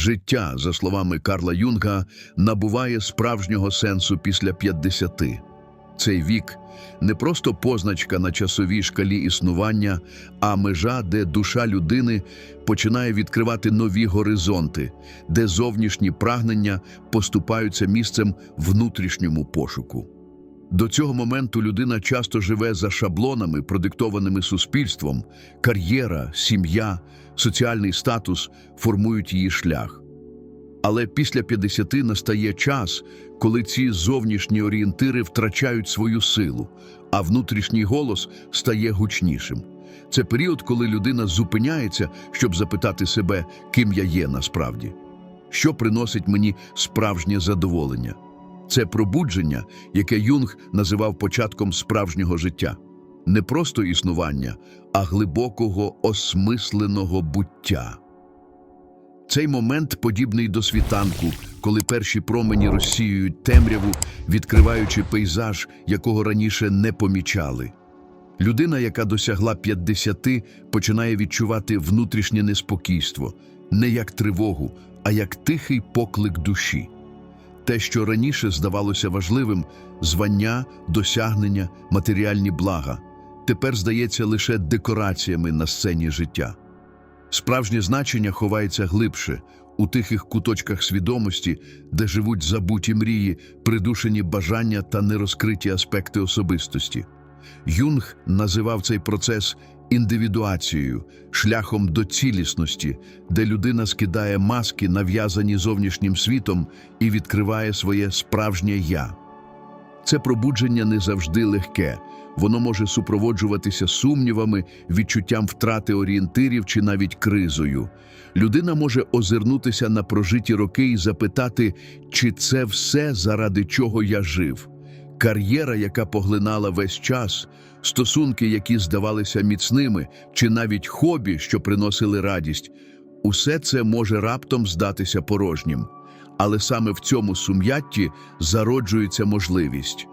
Життя, за словами Карла Юнга, набуває справжнього сенсу після 50. Цей вік не просто позначка на часовій шкалі існування, а межа, де душа людини починає відкривати нові горизонти, де зовнішні прагнення поступаються місцем внутрішньому пошуку. До цього моменту людина часто живе за шаблонами, продиктованими суспільством, кар'єра, сім'я, соціальний статус формують її шлях. Але після 50 настає час, коли ці зовнішні орієнтири втрачають свою силу, а внутрішній голос стає гучнішим. Це період, коли людина зупиняється, щоб запитати себе, ким я є насправді, що приносить мені справжнє задоволення. Це пробудження, яке Юнг називав початком справжнього життя, не просто існування, а глибокого осмисленого буття. Цей момент подібний до світанку, коли перші промені розсіюють темряву, відкриваючи пейзаж, якого раніше не помічали. Людина, яка досягла 50, починає відчувати внутрішнє неспокійство, не як тривогу, а як тихий поклик душі. Те, що раніше здавалося важливим звання, досягнення, матеріальні блага, тепер здається лише декораціями на сцені життя. Справжнє значення ховається глибше у тихих куточках свідомості, де живуть забуті мрії, придушені бажання та нерозкриті аспекти особистості. Юнг називав цей процес індивідуацією, шляхом до цілісності, де людина скидає маски, нав'язані зовнішнім світом, і відкриває своє справжнє я. Це пробудження не завжди легке. Воно може супроводжуватися сумнівами, відчуттям втрати орієнтирів чи навіть кризою. Людина може озирнутися на прожиті роки і запитати, чи це все, заради чого я жив. Кар'єра, яка поглинала весь час, стосунки, які здавалися міцними, чи навіть хобі, що приносили радість, усе це може раптом здатися порожнім. Але саме в цьому сум'ятті зароджується можливість.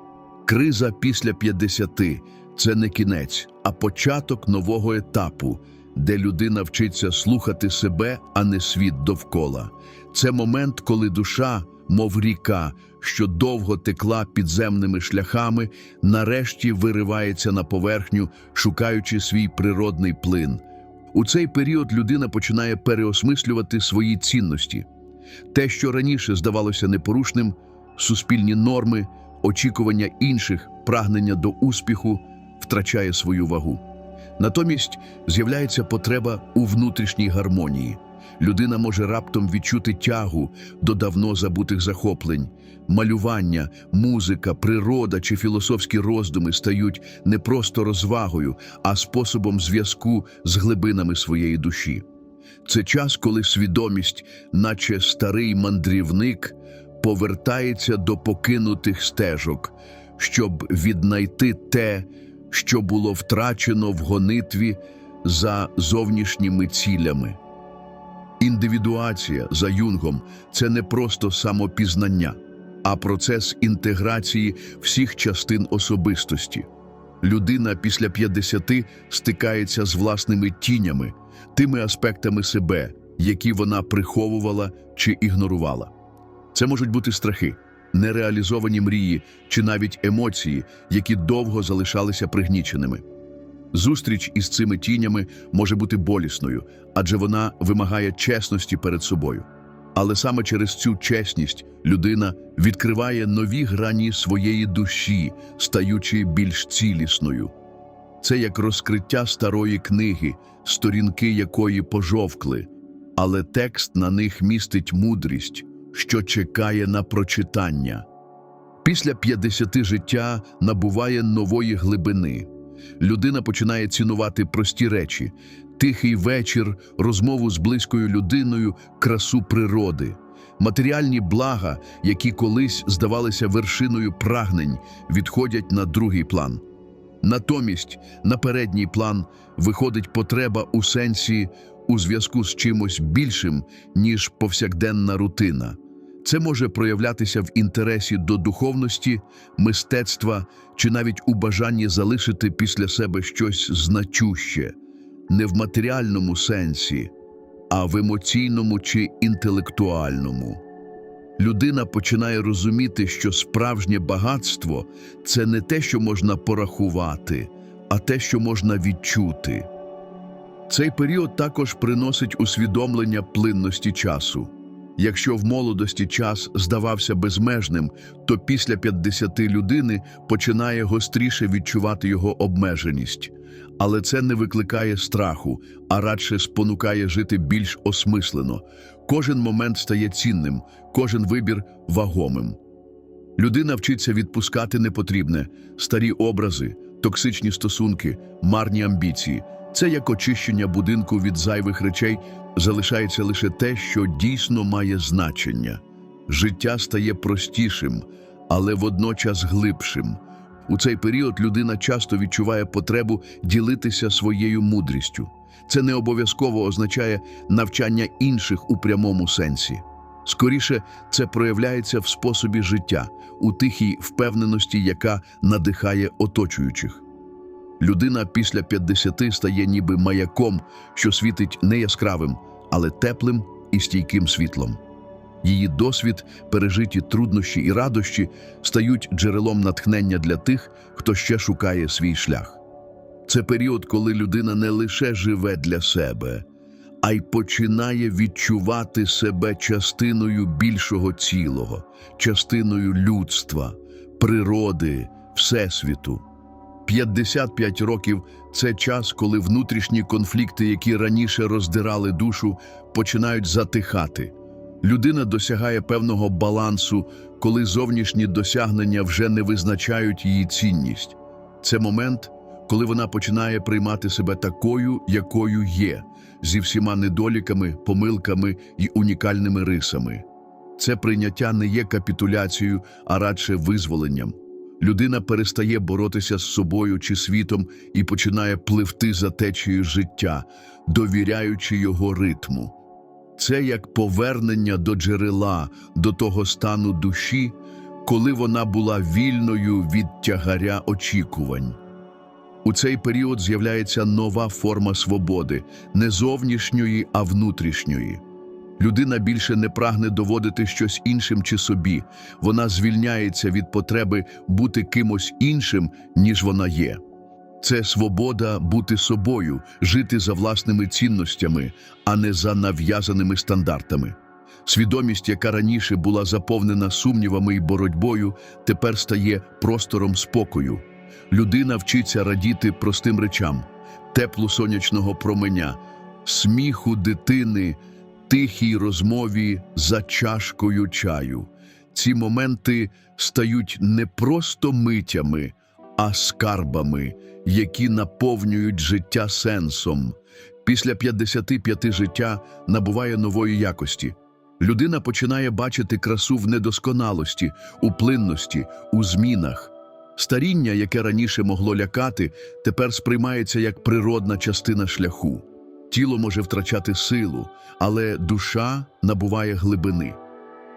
Криза після 50 – це не кінець, а початок нового етапу, де людина вчиться слухати себе, а не світ довкола. Це момент, коли душа, мов ріка, що довго текла підземними шляхами, нарешті виривається на поверхню, шукаючи свій природний плин. У цей період людина починає переосмислювати свої цінності. Те, що раніше здавалося непорушним, суспільні норми, очікування інших, прагнення до успіху втрачає свою вагу. Натомість з'являється потреба у внутрішній гармонії. Людина може раптом відчути тягу до давно забутих захоплень. Малювання, музика, природа чи філософські роздуми стають не просто розвагою, а способом зв'язку з глибинами своєї душі. Це час, коли свідомість, наче старий мандрівник, повертається до покинутих стежок, щоб віднайти те, що було втрачено в гонитві за зовнішніми цілями. Індивідуація за юнгом це не просто самопізнання, а процес інтеграції всіх частин особистості. Людина після 50 стикається з власними тінями, тими аспектами себе, які вона приховувала чи ігнорувала. Це можуть бути страхи, нереалізовані мрії чи навіть емоції, які довго залишалися пригніченими. Зустріч із цими тінями може бути болісною, адже вона вимагає чесності перед собою. Але саме через цю чесність людина відкриває нові грані своєї душі, стаючи більш цілісною. Це як розкриття старої книги, сторінки якої пожовкли, але текст на них містить мудрість, що чекає на прочитання. Після 50 життя набуває нової глибини. Людина починає цінувати прості речі, тихий вечір, розмову з близькою людиною, красу природи. Матеріальні блага, які колись здавалися вершиною прагнень, відходять на другий план. Натомість на передній план виходить потреба у сенсі у зв'язку з чимось більшим, ніж повсякденна рутина. Це може проявлятися в інтересі до духовності, мистецтва чи навіть у бажанні залишити після себе щось значуще, не в матеріальному сенсі, а в емоційному чи інтелектуальному. Людина починає розуміти, що справжнє багатство це не те, що можна порахувати, а те, що можна відчути. Цей період також приносить усвідомлення плинності часу. Якщо в молодості час здавався безмежним, то після 50 людини починає гостріше відчувати його обмеженість. Але це не викликає страху, а радше спонукає жити більш осмислено. Кожен момент стає цінним, кожен вибір вагомим. Людина вчиться відпускати непотрібне, старі образи, токсичні стосунки, марні амбіції. Це як очищення будинку від зайвих речей, залишається лише те, що дійсно має значення. Життя стає простішим, але водночас глибшим. У цей період людина часто відчуває потребу ділитися своєю мудрістю. Це не обов'язково означає навчання інших у прямому сенсі. Скоріше, це проявляється в способі життя, у тихій впевненості, яка надихає оточуючих. Людина після 50 стає ніби маяком, що світить не яскравим, але теплим і стійким світлом. Її досвід, пережиті труднощі і радощі стають джерелом натхнення для тих, хто ще шукає свій шлях. Це період, коли людина не лише живе для себе, а й починає відчувати себе частиною більшого цілого, частиною людства, природи, всесвіту. 55 років це час, коли внутрішні конфлікти, які раніше роздирали душу, починають затихати. Людина досягає певного балансу, коли зовнішні досягнення вже не визначають її цінність. Це момент, коли вона починає приймати себе такою, якою є, зі всіма недоліками, помилками і унікальними рисами. Це прийняття не є капітуляцією, а радше визволенням. Людина перестає боротися з собою чи світом і починає пливти за течією життя, довіряючи його ритму. Це як повернення до джерела, до того стану душі, коли вона була вільною від тягаря очікувань. У цей період з'являється нова форма свободи, не зовнішньої, а внутрішньої. Людина більше не прагне доводити щось іншим чи собі, вона звільняється від потреби бути кимось іншим, ніж вона є. Це свобода бути собою, жити за власними цінностями, а не за нав'язаними стандартами. Свідомість, яка раніше була заповнена сумнівами і боротьбою, тепер стає простором спокою. Людина вчиться радіти простим речам, теплу сонячного променя, сміху дитини, тихій розмові за чашкою чаю. Ці моменти стають не просто митями, а скарбами, які наповнюють життя сенсом. Після 55 життя набуває нової якості. Людина починає бачити красу в недосконалості, у плинності, у змінах. Старіння, яке раніше могло лякати, тепер сприймається як природна частина шляху. Тіло може втрачати силу, але душа набуває глибини.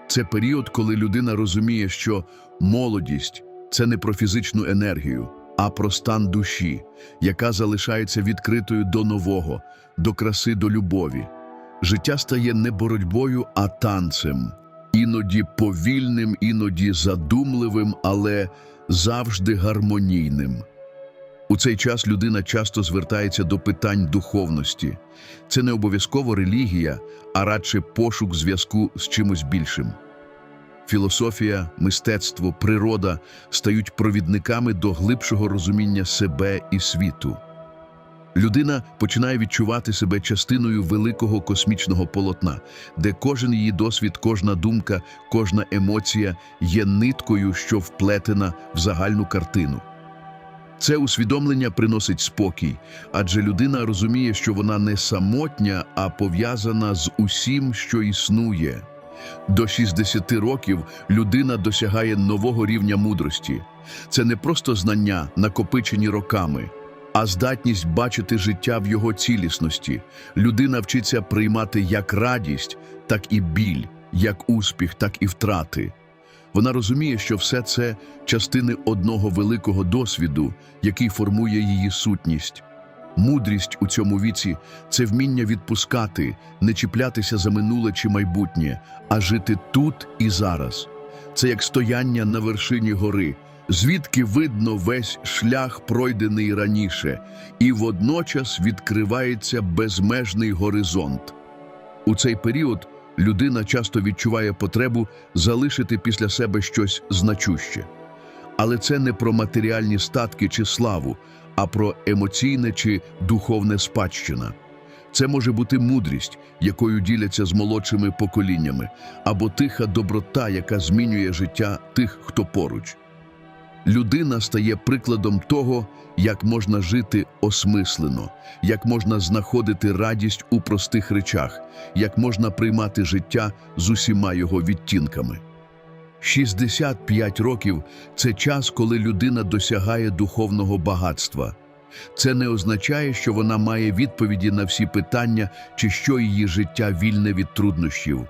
Це період, коли людина розуміє, що молодість це не про фізичну енергію, а про стан душі, яка залишається відкритою до нового, до краси, до любові. Життя стає не боротьбою, а танцем, іноді повільним, іноді задумливим, але завжди гармонійним. У цей час людина часто звертається до питань духовності. Це не обов'язково релігія, а радше пошук зв'язку з чимось більшим. Філософія, мистецтво, природа стають провідниками до глибшого розуміння себе і світу. Людина починає відчувати себе частиною великого космічного полотна, де кожен її досвід, кожна думка, кожна емоція є ниткою, що вплетена в загальну картину. Це усвідомлення приносить спокій, адже людина розуміє, що вона не самотня, а пов'язана з усім, що існує. До 60 років людина досягає нового рівня мудрості. Це не просто знання, накопичені роками, а здатність бачити життя в його цілісності. Людина вчиться приймати як радість, так і біль, як успіх, так і втрати. Вона розуміє, що все це частини одного великого досвіду, який формує її сутність. Мудрість у цьому віці це вміння відпускати, не чіплятися за минуле чи майбутнє, а жити тут і зараз. Це як стояння на вершині гори, звідки видно весь шлях, пройдений раніше, і водночас відкривається безмежний горизонт. У цей період людина часто відчуває потребу залишити після себе щось значуще. Але це не про матеріальні статки чи славу, а про емоційне чи духовне спадщина. Це може бути мудрість, якою діляться з молодшими поколіннями, або тиха доброта, яка змінює життя тих, хто поруч. Людина стає прикладом того, як можна жити осмислено, як можна знаходити радість у простих речах, як можна приймати життя з усіма його відтінками. 65 років це час, коли людина досягає духовного багатства. Це не означає, що вона має відповіді на всі питання чи що її життя вільне від труднощів.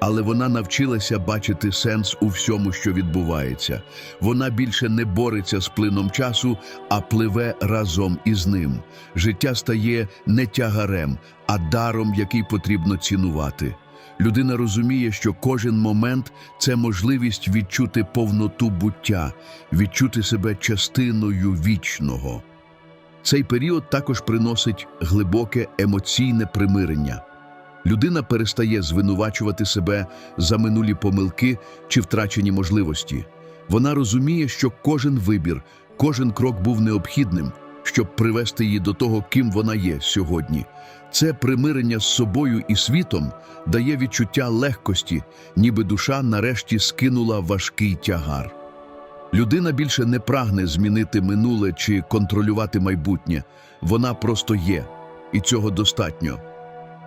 Але вона навчилася бачити сенс у всьому, що відбувається. Вона більше не бореться з плином часу, а пливе разом із ним. Життя стає не тягарем, а даром, який потрібно цінувати. Людина розуміє, що кожен момент це можливість відчути повноту буття, відчути себе частиною вічного. Цей період також приносить глибоке емоційне примирення. Людина перестає звинувачувати себе за минулі помилки чи втрачені можливості. Вона розуміє, що кожен вибір, кожен крок був необхідним, щоб привести її до того, ким вона є сьогодні. Це примирення з собою і світом дає відчуття легкості, ніби душа нарешті скинула важкий тягар. Людина більше не прагне змінити минуле чи контролювати майбутнє. Вона просто є, і цього достатньо.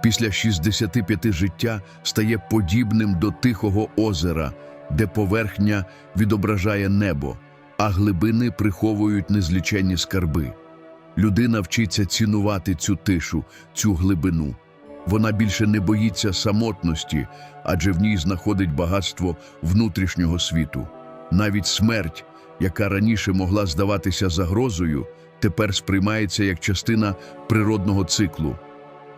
Після 65 життя стає подібним до тихого озера, де поверхня відображає небо, а глибини приховують незліченні скарби. Людина вчиться цінувати цю тишу, цю глибину. Вона більше не боїться самотності, адже в ній знаходить багатство внутрішнього світу. Навіть смерть, яка раніше могла здаватися загрозою, тепер сприймається як частина природного циклу.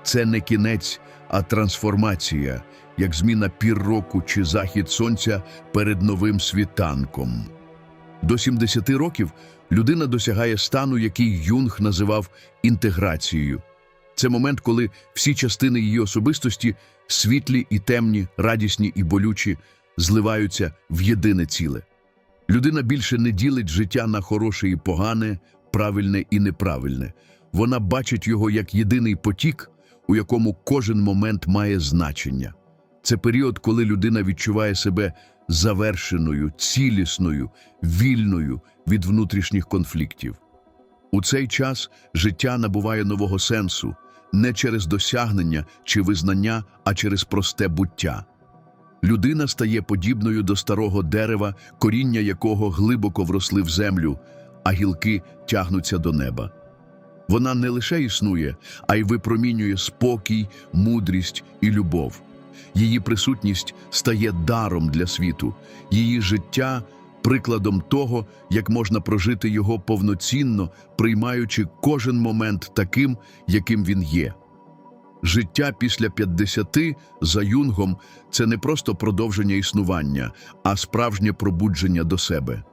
Це не кінець, а трансформація, як зміна пір року чи захід сонця перед новим світанком. До 70 років людина досягає стану, який Юнг називав інтеграцією. Це момент, коли всі частини її особистості світлі і темні, радісні і болючі, зливаються в єдине ціле. Людина більше не ділить життя на хороше і погане, правильне і неправильне. Вона бачить його як єдиний потік, у якому кожен момент має значення. Це період, коли людина відчуває себе завершеною, цілісною, вільною від внутрішніх конфліктів. У цей час життя набуває нового сенсу не через досягнення чи визнання, а через просте буття. Людина стає подібною до старого дерева, коріння якого глибоко вросли в землю, а гілки тягнуться до неба. Вона не лише існує, а й випромінює спокій, мудрість і любов. Її присутність стає даром для світу, її життя прикладом того, як можна прожити його повноцінно, приймаючи кожен момент таким, яким він є. Життя після 50 за юнгом це не просто продовження існування, а справжнє пробудження до себе.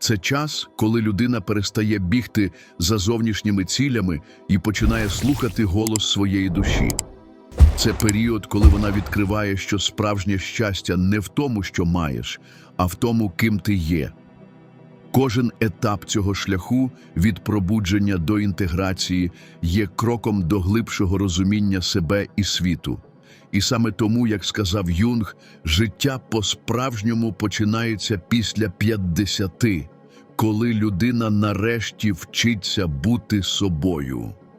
Це час, коли людина перестає бігти за зовнішніми цілями і починає слухати голос своєї душі. Це період, коли вона відкриває, що справжнє щастя не в тому, що маєш, а в тому, ким ти є. Кожен етап цього шляху від пробудження до інтеграції є кроком до глибшого розуміння себе і світу. І саме тому, як сказав Юнг, життя по-справжньому починається після 50, коли людина нарешті вчиться бути собою.